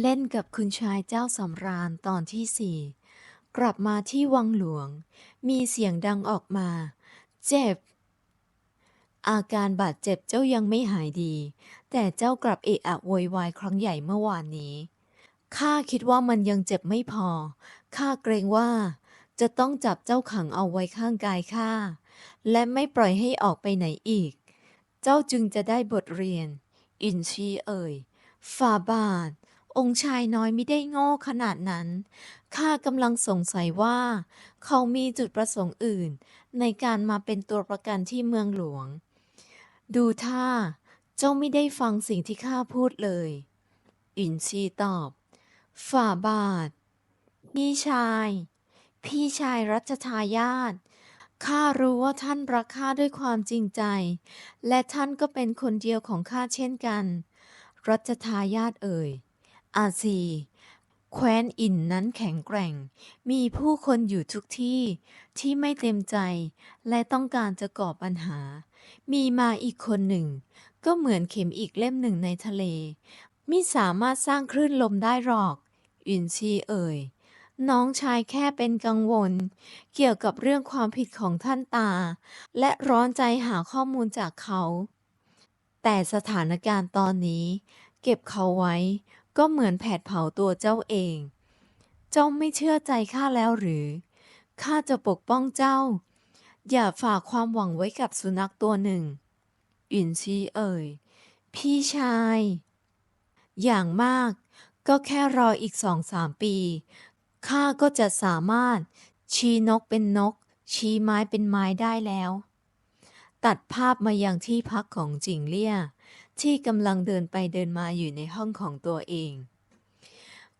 เล่นกับคุณชายเจ้าสำราญตอนที่สี่กลับมาที่วังหลวง มีเสียงดังออกมา เจ็บ อาการบาดเจ็บเจ้ายังไม่หายดี แต่เจ้ากลับเอะอะโวยวายครั้งใหญ่เมื่อวานนี้ข้าคิดว่ามันยังเจ็บไม่พอข้าเกรงว่า จะต้องจับเจ้าขังเอาไว้ข้างกายข้าและไม่ปล่อยให้ออกไปไหนอีก เจ้าจึงจะได้บทเรียน อินชีเอ่ยฝ่าบาท องค์ชายน้อยไม่ได้โง่ขนาดนั้น ข้ากำลังสงสัยว่า เขามีจุดประสงค์อื่น ในการมาเป็นตัวประกันที่เมืองหลวง ดูท่า เจ้าไม่ได้ฟังสิ่งที่ข้าพูดเลย อินชีตอบ ฝ่าบาท พี่ชาย พี่ชายรัชทายาทข้ารู้ว่าท่านรักข้าด้วยความจริงใจ และท่านก็เป็นคนเดียวของข้าเช่นกัน รัชทายาทเอ่ย อาซี แคว้นอินนั้นแข็งแกร่ง มีผู้คนอยู่ทุกที่ที่ไม่เต็มใจ และต้องการจะก่อปัญหา มีมาอีกคนหนึ่ง ก็เหมือนเข็มอีกเล่มหนึ่งในทะเลมิสามารถสร้างคลื่นลมได้หรอก อินชีเอ่ย น้องชายแค่เป็นกังวล เกี่ยวกับเรื่องความผิดของท่านตา และร้อนใจหาข้อมูลจากเขา แต่สถานการณ์ตอนนี้ เก็บเขาไว้ ก็เหมือนแผดเผาตัวเจ้าเอง เจ้าไม่เชื่อใจข้าแล้วหรือ ข้าจะปกป้องเจ้า อย่าฝากความหวังไว้กับสุนัขตัวหนึ่งอินชีเอ่ย พี่ชาย อย่างมาก ก็แค่รออีกสองสามปี ข้าก็จะสามารถ ชี้นกเป็นนก ชี้ไม้เป็นไม้ได้แล้ว ตัดภาพมายังที่พักของจิงเลี่ย ที่กำลังเดินไปเดินมาอยู่ในห้องของตัวเอง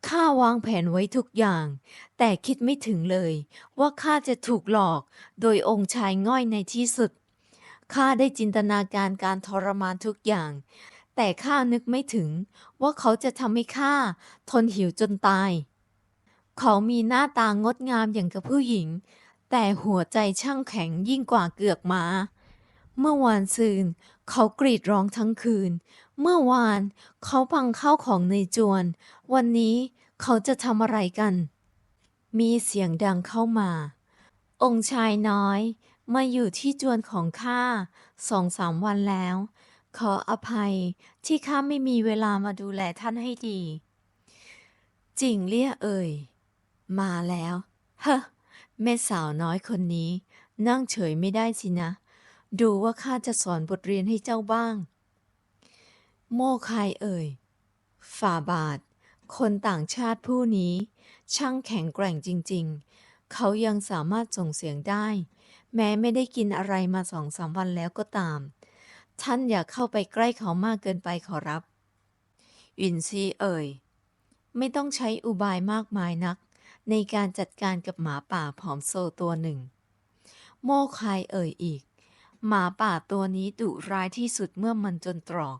ข้าวางแผนไว้ทุกอย่าง แต่คิดไม่ถึงเลย ว่าข้าจะถูกหลอกโดยองค์ชายง่อยในที่สุด ข้าได้จินตนาการการทรมานทุกอย่าง แต่ข้านึกไม่ถึง ว่าเขาจะทำให้ข้าทนหิวจนตาย เขามีหน้าตางดงามอย่างกับผู้หญิง แต่หัวใจช่างแข็งยิ่งกว่าเกือกม้า เมื่อวานซืน เขากรีดร้องทั้งคืน เมื่อวานเขาพังข้าวของในจวน วันนี้เขาจะทำอะไรกัน มีเสียงดังเข้ามา องค์ชายน้อย มาอยู่ที่จวนของข้าสองสามวันแล้ว ขออภัยที่ข้าไม่มีเวลามาดูแลท่านให้ดีจิงเลี่ยเอ่ย มาแล้ว เฮ้อแม่สาวน้อยคนนี้ นั่งเฉยไม่ได้สินะ ดูว่าข้าจะสอนบทเรียนให้เจ้าบ้าง โมคายเอ่ย ฝ่าบาท คนต่างชาติผู้นี้ ช่างแข็งแกร่งจริง ๆ เขายังสามารถส่งเสียงได้ แม้ไม่ได้กินอะไรมาสองสามวันแล้วก็ตาม ท่านอย่าเข้าไปใกล้เขามากเกินไปขอรับอินซีเอ่ย ไม่ต้องใช้อุบายมากมายนัก ในการจัดการกับหมาป่าผอมโซตัวหนึ่ง โมคายเอ่ยอีก หมาป่าตัวนี้ดุร้ายที่สุดเมื่อมันจนตรอก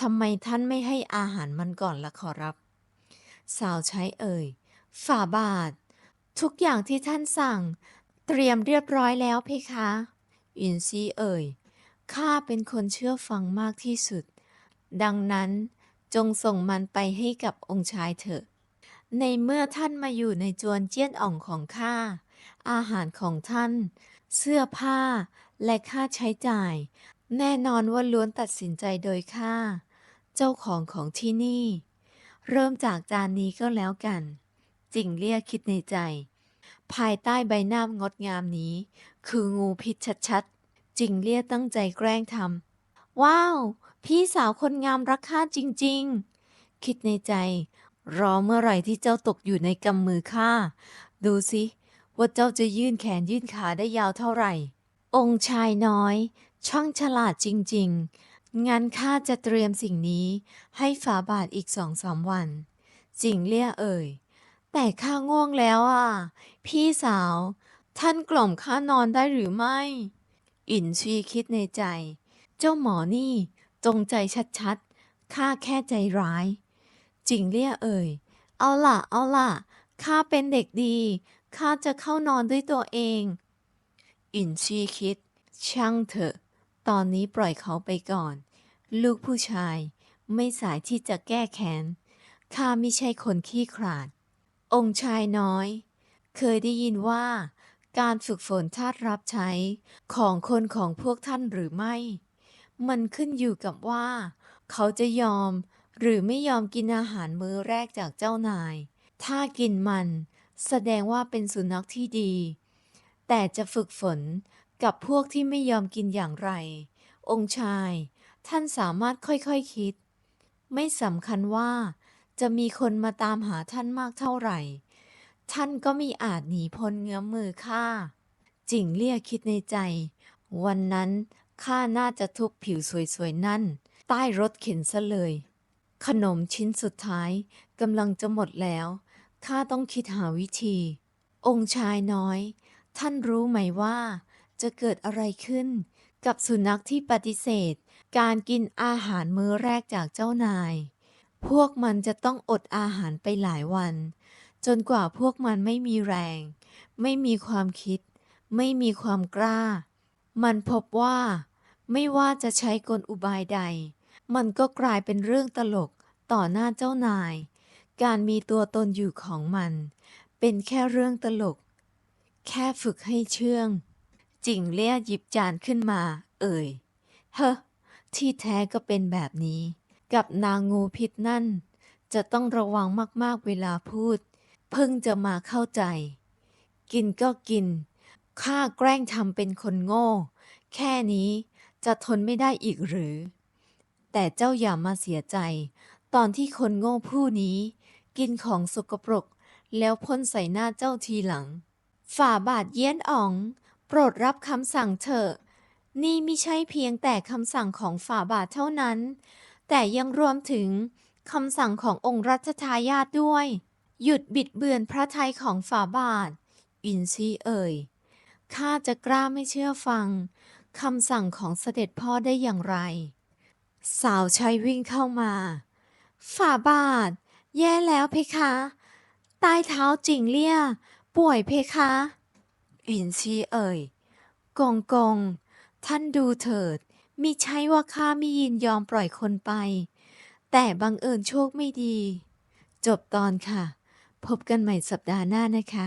ทำไมท่านไม่ให้อาหารมันก่อนละขอรับ สาวใช้เอ่ย ฝ่าบาท ทุกอย่างที่ท่านสั่ง เตรียมเรียบร้อยแล้วเพคะ อินซีเอ่ย ข้าเป็นคนเชื่อฟังมากที่สุด ดังนั้นจงส่งมันไปให้กับองค์ชายเถอะ ในเมื่อท่านมาอยู่ในจวนเจี้ยนอ่องของข้า อาหารของท่าน เสื้อผ้า และค่าใช้จ่าย แน่นอนว่าล้วนตัดสินใจโดยข้าเจ้าของของที่นี่ เริ่มจากจานนี้ก็แล้วกันจิงเลี่ยคิดในใจ ภายใต้ใบหน้างดงามนี้ คืองูพิษชัดๆ จิงเลี่ยตั้งใจแกล้งทำว้าว พี่สาวคนงามรักข้าจริงๆ คิดในใจ รอเมื่อไหร่ที่เจ้าตกอยู่ในกำมือข้า ดูสิ ว่าเจ้าจะยื่นแขนยื่นขาได้ยาวเท่าไหร่ องค์ชายน้อย ช่างฉลาดจริง ๆ งั้นข้าจะเตรียมสิ่งนี้ให้ฝาบาทอีกสองสามวันจิงเลี่ยเอ่ย แต่ข้าง่วงแล้วอะ พี่สาว ท่านกล่อมข้านอนได้หรือไม่ อินชีคิดในใจ เจ้าหมอนี่จงใจชัดๆ ข้าแค่ใจร้าย จิงเลี่ยเอ่ย เอาล่ะ เอาล่ะ ข้าเป็นเด็กดี ข้าจะเข้านอนด้วยตัวเอง อินชีคิด ช่างเถอะ ตอนนี้ปล่อยเขาไปก่อน ลูกผู้ชายไม่สายที่จะแก้แค้น ข้าไม่ใช่คนขี้ขลาด องค์ชายน้อย เคยได้ยินว่า การฝึกฝนทาสรับใช้ของคนของพวกท่านหรือไม่ มันขึ้นอยู่กับว่า เขาจะยอมหรือไม่ยอมกินอาหารมื้อแรกจากเจ้านาย ถ้ากินมัน แสดงว่าเป็นสุนัขที่ดี แต่จะฝึกฝนกับพวกที่ไม่ยอมกินอย่างไร องค์ชาย ท่านสามารถค่อยๆคคิด ไม่สำคัญว่าจะมีคนมาตามหาท่านมากเท่าไหร่ ท่านก็มีอาจหนีพ้นเงื้อมมือข้าจิงเลี่ยคิดในใจ วันนั้นข้าน่าจะทุบผิวสวยๆนั่น ใต้รถเข็นซะเลย ขนมชิ้นสุดท้ายกำลังจะหมดแล้ว ข้าต้องคิดหาวิธี องค์ชายน้อย ท่านรู้ไหมว่า จะเกิดอะไรขึ้น กับสุนัขที่ปฏิเสธ การกินอาหารมื้อแรกจากเจ้านาย พวกมันจะต้องอดอาหารไปหลายวัน จนกว่าพวกมันไม่มีแรง ไม่มีความคิด ไม่มีความกล้า มันพบว่า ไม่ว่าจะใช้กลอุบายใด มันก็กลายเป็นเรื่องตลกต่อหน้าเจ้านาย การมีตัวตนอยู่ของมัน เป็นแค่เรื่องตลก แค่ฝึกให้เชื่อง จิงเลี่ยหยิบจานขึ้นมา เอ่ย เฮ้อที่แท้ก็เป็นแบบนี้ กับนางงูพิษนั่น จะต้องระวังมากๆเวลาพูด เพิ่งจะมาเข้าใจ กินก็กิน ข้าแกล้งทำเป็นคนโง่ แค่นี้จะทนไม่ได้อีกหรือ แต่เจ้าอย่ามาเสียใจ ตอนที่คนโง่ผู้นี้ กินของสกปรก แล้วพ่นใส่หน้าเจ้าทีหลัง ฝ่าบาทเยี้ยนอ๋อง โปรดรับคำสั่งเถอะ นี่ไม่ใช่เพียงแต่คำสั่งของฝ่าบาทเท่านั้น แต่ยังรวมถึงคำสั่งขององค์รัชทายาทด้วย หยุดบิดเบือนพระทัยของฝ่าบาท อินซีเอ่ยข้าจะกล้าไม่เชื่อฟังคำสั่งของเสด็จพ่อได้อย่างไร สาวใช้วิ่งเข้ามา ฝ่าบาท แย่แล้วเพคะ ใต้เท้าจิงเลี่ย ป่วยเพคะอินซีเอ่ย กงกง ท่านดูเถิด มิใช่ว่าข้าไม่ยินยอมปล่อยคนไป แต่บังเอิญโชคไม่ดี จบตอนค่ะ พบกันใหม่สัปดาห์หน้านะคะ